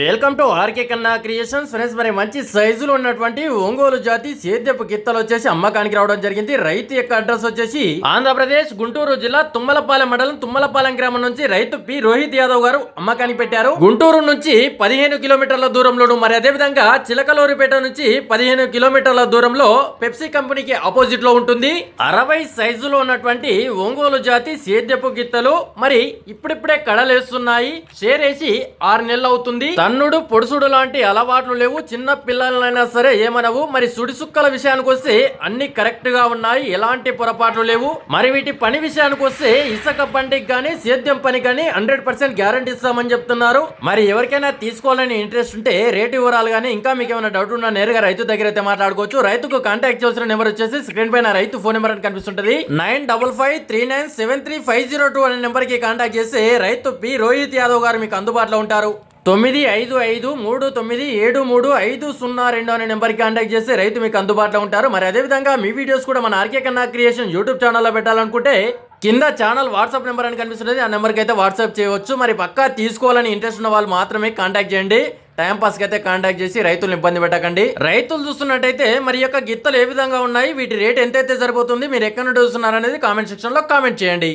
Welcome to RK Kanna creations friends మరి మంచి సైజులో ఉన్నటువంటి ఒంగోలు జాతి సేద్యపు గిత్తలు వచ్చేసి అమ్మకానికి రావడం జరిగింది. రైతు యొక్క అడ్రస్ వచ్చేసి ఆంధ్రప్రదేశ్ గుంటూరు జిల్లా తుమ్మలపాలెం మండలం తుమ్మలపాలెం గ్రామం నుంచి రైతు పి. రోహిత్ యాదవ్ గారు అమ్మకానికి పెట్టారు. గుంటూరు నుంచి పదిహేను కిలోమీటర్ల దూరంలోను మరి అదే విధంగా చిలకలూరిపేట నుంచి పదిహేను కిలోమీటర్ల దూరంలో పెప్సీ కంపెనీకి ఆపోజిట్లో ఉంటుంది. అరవై సైజులో ఉన్నటువంటి ఒంగోలు జాతి సేద్యపు గిత్తలు మరి ఇప్పుడిప్పుడే కడలేస్తున్నాయి. షేరేసి ఆరు నెలలు అవుతుంది. కన్నుడు పొడుసుడు లాంటి అలవాట్లు లేవు. చిన్న పిల్లలైనా సరే ఏమనవు. మరి సుడిసుక్కల విషయానికి వస్తే అన్ని కరెక్ట్గా ఉన్నాయి. ఎలాంటి పొరపాట్లు లేవు. మరి వీటి పని విషయానికి వస్తే ఇసుక బండికి కానీ సేద్యం పని కానీ హండ్రెడ్ పర్సెంట్ గ్యారంటీ ఇస్తామని చెప్తున్నారు. మరి ఎవరికైనా తీసుకోవాలని ఇంట్రెస్ట్ ఉంటే రేటు వివరాలు కానీ ఇంకా మీకు ఏమైనా డౌట్ ఉన్నా నేరుగా రైతు దగ్గర అయితే మాట్లాడుకోవచ్చు. రైతుకు కాంటాక్ట్ చేసిన నెంబర్ వచ్చేసి స్క్రీన్ పైన రైతు ఫోన్ నెంబర్ అని కనిపిస్తుంటది. Nine double five three nine seven three five zero two అనే నెంబర్కి కాంటాక్ట్ చేస్తే రైతు పి రోహిత్ యాదవ్ గారు మీకు అందుబాటులో ఉంటారు. తొమ్మిది ఐదు ఐదు మూడు తొమ్మిది ఏడు మూడు ఐదు సున్నా రెండు అనే నెంబర్కి కాంటాక్ట్ చేస్తే రైతు మీకు అందుబాటులో ఉంటారు. మరి అదేవిధంగా మీ వీడియోస్ కూడా మన ఆర్కే కన్నా క్రియేషన్ యూట్యూబ్ ఛానల్లో పెట్టాలనుకుంటే కింద ఛానల్ వాట్సాప్ నెంబర్ అని కనిపిస్తుంది ఆ నెంబర్కి అయితే వాట్సాప్ చేయవచ్చు. మరి పక్కా తీసుకోవాలని ఇంట్రెస్ట్ ఉన్న వాళ్ళు మాత్రమే కాంటాక్ట్ చేయండి. టైం పాస్కి అయితే కాంటాక్ట్ చేసి రైతులను ఇబ్బంది పెట్టకండి. రైతులు చూస్తున్నట్టయితే మరి యొక్క గిత్తలు ఏ విధంగా ఉన్నాయి? వీటి రేట్ ఎంతైతే సరిపోతుంది? మీరు ఎక్కడ నుండి చూస్తున్నారు అనేది కామెంట్ సెక్షన్లో కామెంట్ చేయండి.